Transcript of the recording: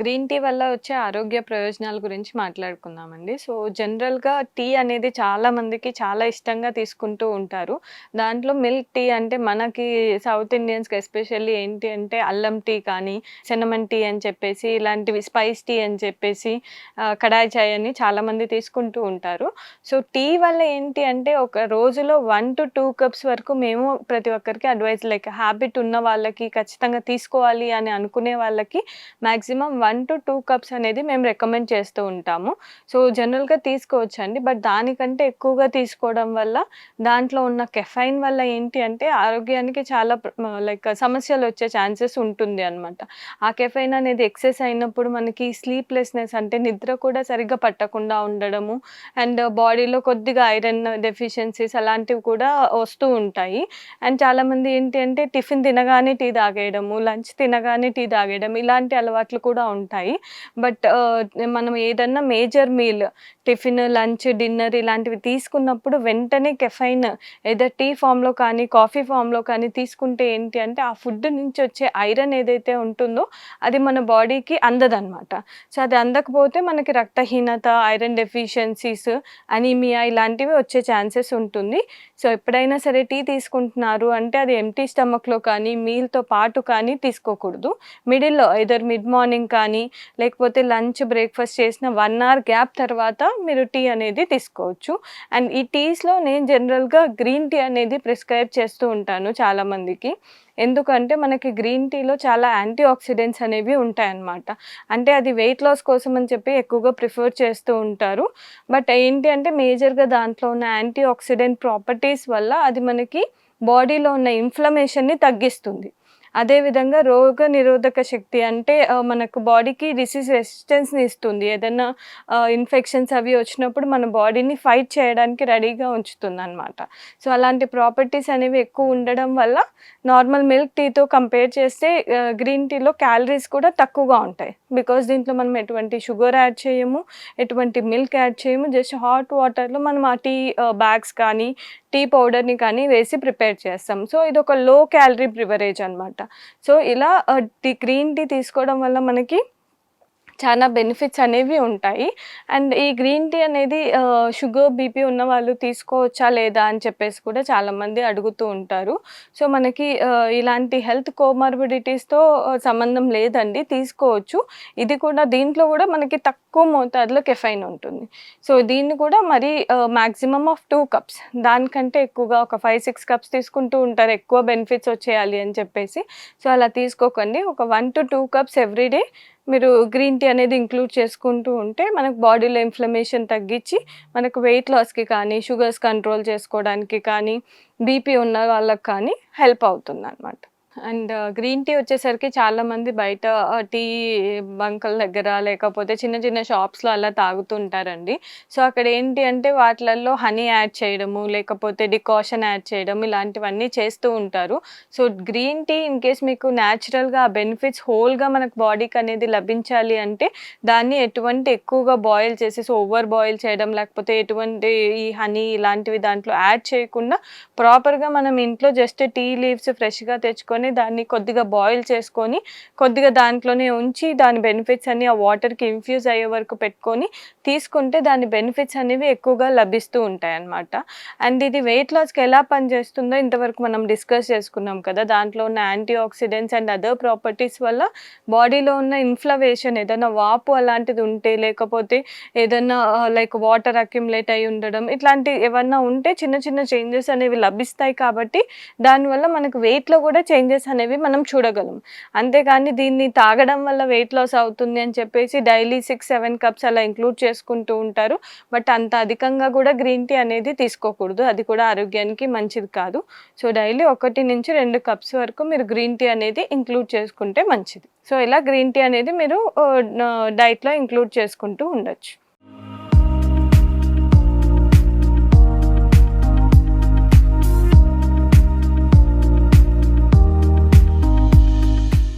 Green tea వల్ల వచ్చే ఆరోగ్య ప్రయోజనాల గురించి మాట్లాడుకుందామండి. సో, జనరల్‌గా టీ అనేది చాలా మందికి చాలా ఇష్టంగా తీసుకుంటూ ఉంటారు. దాంట్లో మిల్క్ టీ అంటే మనకి సౌత్ ఇండియన్స్‌కి ఎస్పెషల్లీ ఏంటి అంటే అల్లం టీ కానీ, సిన్నమన్ టీ అని చెప్పేసి ఇలాంటివి స్పైస్ టీ అని చెప్పేసి కడాయి చాయ్ అని చాలామంది తీసుకుంటూ ఉంటారు. సో, టీ వల్ల ఏంటి అంటే ఒక రోజులో 1-2 కప్స్ వరకు మేము ప్రతి ఒక్కరికి అడ్వైస్ లైక్ హ్యాబిట్ ఉన్న వాళ్ళకి ఖచ్చితంగా తీసుకోవాలి అని అనుకునే వాళ్ళకి maximum one to two cups అనేది మేము రికమెండ్ చేస్తూ ఉంటాము. సో, జనరల్‌గా తీసుకోవచ్చండి. బట్ దానికంటే ఎక్కువగా తీసుకోవడం వల్ల దాంట్లో ఉన్న కెఫైన్ వల్ల ఏంటి అంటే ఆరోగ్యానికి చాలా లైక్ సమస్యలు వచ్చే ఛాన్సెస్ ఉంటుంది అనమాట. ఆ కెఫైన్ అనేది ఎక్సెస్ అయినప్పుడు మనకి స్లీప్‌లెస్‌నెస్ అంటే నిద్ర కూడా సరిగ్గా పట్టకుండా ఉండడము అండ్ బాడీలో కొద్దిగా ఐరన్ డెఫిషియన్సీస్ అలాంటివి కూడా వస్తూ ఉంటాయి. అండ్ చాలామంది ఏంటి అంటే టిఫిన్ తినగానే టీ తాగేయడము, లంచ్ తినగానే టీ తాగేయడం ఇలాంటి అలవాట్లు కూడా ఉంటాయి. ఉంటాయి బట్ మనం ఏదన్నా major meal tiffin, lunch, dinner ఇలాంటివి తీసుకున్నప్పుడు వెంటనే కెఫైన్ ఏదో టీ ఫామ్‌లో కానీ, కాఫీ ఫామ్‌లో కానీ తీసుకుంటే ఏంటి అంటే ఆ ఫుడ్ నుంచి వచ్చే ఐరన్ ఏదైతే ఉంటుందో అది మన బాడీకి అందదన్నమాట సో, అది అందకపోతే మనకి రక్తహీనత, ఐరన్ డెఫిషియన్సీస్, అనీమియా ఇలాంటివి వచ్చే ఛాన్సెస్ ఉంటుంది. సో, ఎప్పుడైనా సరే టీ తీసుకుంటున్నారు అంటే అది ఎంటీ స్టమక్‌లో కానీ, మీల్‌తో పాటు కానీ తీసుకోకూడదు. మిడిల్‌లో ఎదర్ మిడ్ మార్నింగ్ కానీ, లేకపోతే లంచ్, బ్రేక్‌ఫాస్ట్ చేసిన వన్ అవర్ గ్యాప్ తర్వాత మీరు టీ అనేది తీసుకోవచ్చు. అండ్ ఈ టీస్‌లో నేను జనరల్‌గా గ్రీన్ టీ అనేది ప్రిస్క్రైబ్ చేస్తూ ఉంటాను చాలామందికి. ఎందుకంటే మనకి గ్రీన్ టీలో చాలా యాంటీ ఆక్సిడెంట్స్ అనేవి ఉంటాయన్నమాట. అంటే అది వెయిట్ లాస్ కోసం అని చెప్పి ఎక్కువగా ప్రిఫర్ చేస్తూ ఉంటారు. బట్ ఏంటి అంటే మేజర్‌గా దాంట్లో ఉన్న యాంటీ ఆక్సిడెంట్ ప్రాపర్టీస్ వల్ల అది మనకి బాడీలో ఉన్న ఇన్‌ఫ్లమేషన్‌ని తగ్గిస్తుంది. అదే విధంగా రోగ నిరోధక శక్తి అంటే మనకు బాడీకి డిసీజ్ రెసిస్టెన్స్‌ని ఇస్తుంది. ఏదైనా ఇన్ఫెక్షన్స్ అవి వచ్చినప్పుడు మన బాడీని ఫైట్ చేయడానికి రెడీగా ఉంచుతుంది అనమాట సో, అలాంటి ప్రాపర్టీస్ అనేవి ఎక్కువ ఉండడం వల్ల నార్మల్ మిల్క్ టీతో కంపేర్ చేస్తే గ్రీన్ టీలో క్యాలరీస్ కూడా తక్కువగా ఉంటాయి. బికాస్ దీంట్లో మనం ఎటువంటి షుగర్ యాడ్ చేయము, ఎటువంటి మిల్క్ యాడ్ చేయము. జస్ట్ హాట్ వాటర్‌లో మనం ఆ టీ బ్యాగ్స్ కానీ, టీ పౌడర్‌ని కానీ వేసి ప్రిపేర్ చేస్తాం. సో, ఇది ఒక లో క్యాలరీ ప్రివరేజ్ అనమాట. సో, ఇలా టీ గ్రీన్ టీ తీసుకోవడం వల్ల మనకి చాలా బెనిఫిట్స్ అనేవి ఉంటాయి. అండ్ ఈ గ్రీన్ టీ అనేది షుగర్, బీపీ ఉన్న వాళ్ళు తీసుకోవచ్చా లేదా అని చెప్పేసి కూడా చాలామంది అడుగుతూ ఉంటారు. సో, మనకి ఇలాంటి హెల్త్ కోమార్బిడిటీస్‌తో సంబంధం లేదండి తీసుకోవచ్చు. ఇది కూడా దీంట్లో కూడా మనకి తక్కువ మోతాదులో కెఫైన్ ఉంటుంది. సో, దీన్ని కూడా మరి మ్యాక్సిమమ్ ఆఫ్ టూ కప్స్ దానికంటే ఎక్కువగా ఒక 5, 6 కప్స్ తీసుకుంటూ ఉంటారు ఎక్కువ బెనిఫిట్స్ వచ్చేయాలి అని చెప్పేసి. సో, అలా తీసుకోకండి. ఒక 1-2 కప్స్ ఎవ్రీ డే మీరు గ్రీన్ టీ అనేది ఇంక్లూడ్ చేసుకుంటూ ఉంటే మనకు బాడీలో ఇన్‌ఫ్లమేషన్ తగ్గించి మనకు వెయిట్ లాస్‌కి కానీ, షుగర్స్ కంట్రోల్ చేసుకోవడానికి కానీ, బీపీ ఉన్న వాళ్ళకి కానీ హెల్ప్ అవుతుందనమాట. అండ్ uh, గ్రీన్ టీ వచ్చేసరికి చాలామంది బయట uh, టీ బంకల దగ్గర లేకపోతే చిన్న చిన్న షాప్స్‌లో అలా తాగుతూ ఉంటారండి. సో, అక్కడ ఏంటి అంటే వాటిలల్లో హనీ యాడ్ చేయడము, లేకపోతే డికాషన్ యాడ్ చేయడం ఇలాంటివన్నీ చేస్తూ ఉంటారు. So, green tea in case మీకు న్యాచురల్‌గా ఆ బెనిఫిట్స్ హోల్‌గా మనకు బాడీకి అనేది లభించాలి అంటే దాన్ని ఎటువంటి ఎక్కువగా బాయిల్ చేసి సో ఓవర్ బాయిల్ చేయడం లేకపోతే ఎటువంటి ఈ హనీ ఇలాంటివి దాంట్లో యాడ్ చేయకుండా ప్రాపర్‌గా మనం ఇంట్లో జస్ట్ టీ లీవ్స్ ఫ్రెష్‌గా తెచ్చుకొని దాన్ని కొద్దిగా బాయిల్ చేసుకొని, కొద్దిగా దాంట్లోనే ఉంచి దాని బెనిఫిట్స్ అన్ని ఆ వాటర్‌కి ఇన్‌ఫ్యూజ్ అయ్యే వరకు పెట్టుకొని తీసుకుంటే దాని బెనిఫిట్స్ అనేవి ఎక్కువగా లభిస్తూ ఉంటాయి అన్నమాట అండ్ ఇది వెయిట్ లాస్‌కి ఎలా పనిచేస్తుందో ఇంతవరకు మనం డిస్కస్ చేసుకున్నాం కదా! దాంట్లో ఉన్న antioxidants and other properties వల్ల బాడీలో ఉన్న ఇన్‌ఫ్లమేషన్ ఏదైనా వాపు అలాంటిది ఉంటే లేకపోతే ఏదైనా లైక్ వాటర్ అక్యుములేట్ అయ్యి ఉండడం ఇట్లాంటి ఏమన్నా ఉంటే చిన్న చిన్న చేంజెస్ అనేవి లభిస్తాయి కాబట్టి దానివల్ల మనకు వెయిట్‌లో కూడా చేంజ్ చేంజెస్ అనేవి మనం చూడగలం. అంతేకాని దీన్ని తాగడం వల్ల వెయిట్ లాస్ అవుతుంది అని చెప్పేసి డైలీ 6, 7 కప్స్ అలా ఇంక్లూడ్ చేసుకుంటూ ఉంటారు. బట్ అంత అధికంగా కూడా గ్రీన్ టీ అనేది తీసుకోకూడదు. అది కూడా ఆరోగ్యానికి మంచిది కాదు. సో, డైలీ 1-2 కప్స్ వరకు మీరు గ్రీన్ టీ అనేది ఇంక్లూడ్ చేసుకుంటే మంచిది. సో, ఇలా గ్రీన్ టీ అనేది మీరు uh, డైట్‌లో ఇంక్లూడ్ చేసుకుంటూ ఉండొచ్చు.